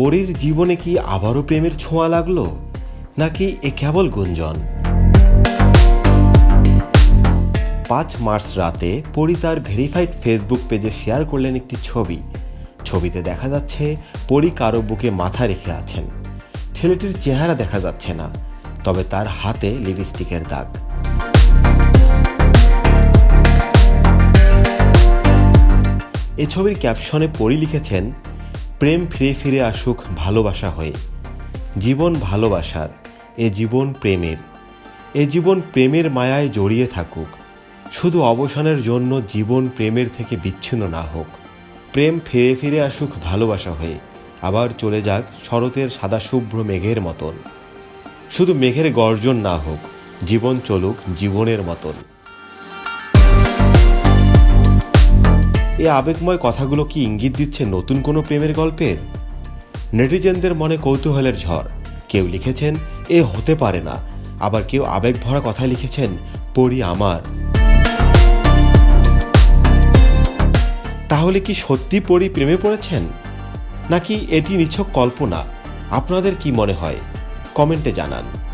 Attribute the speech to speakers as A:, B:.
A: পরীর জীবনে কি আবারও প্রেমের ছোঁয়া লাগল? নাকি এ কেবল গুঞ্জন? পাঁচ মার্চ রাতে পরি তার ভেরিফাইড ফেসবুক পেজে শেয়ার করলেন একটি ছবি। ছবিতে দেখা যাচ্ছে, পরি কারও বুকে মাথা রেখে আছেন। ছেলেটির চেহারা দেখা যাচ্ছে না, তবে তার হাতে লিপস্টিকের দাগ। এ ছবির ক্যাপশনে পরি লিখেছেন প্রেম ফিরে ফিরে আসুক ভালোবাসা হয়ে। জীবন ভালোবাসার, এ জীবন প্রেমের। এ জীবন প্রেমের মায়ায় জড়িয়ে থাকুক। শুধু অবসানের জন্য জীবন প্রেমের থেকে বিচ্ছিন্ন না হোক। প্রেম ফিরে ফিরে আসুক ভালোবাসা হয়ে। আবার চলে যাক শরতের সাদা শুভ্র মেঘের মতন। শুধু মেঘের গর্জন না হোক, জীবন চলুক জীবনের মতন। এই আবেগময় কথাগুলো কি ইঙ্গিত দিচ্ছে নতুন কোনো প্রেমের গল্পের নেটিজেনদের মনে কৌতূহলের ঝড়। কেউ লিখেছেন, এ হতে পারে না। আবার কেউ আবেগ ভরা কথা লিখেছেন, পড়ি আমার। তাহলে কি সত্যি পড়ি প্রেমে পড়েছেন? নাকি এটি নিছক কল্পনা? আপনাদের কি মনে হয়? কমেন্টে জানান।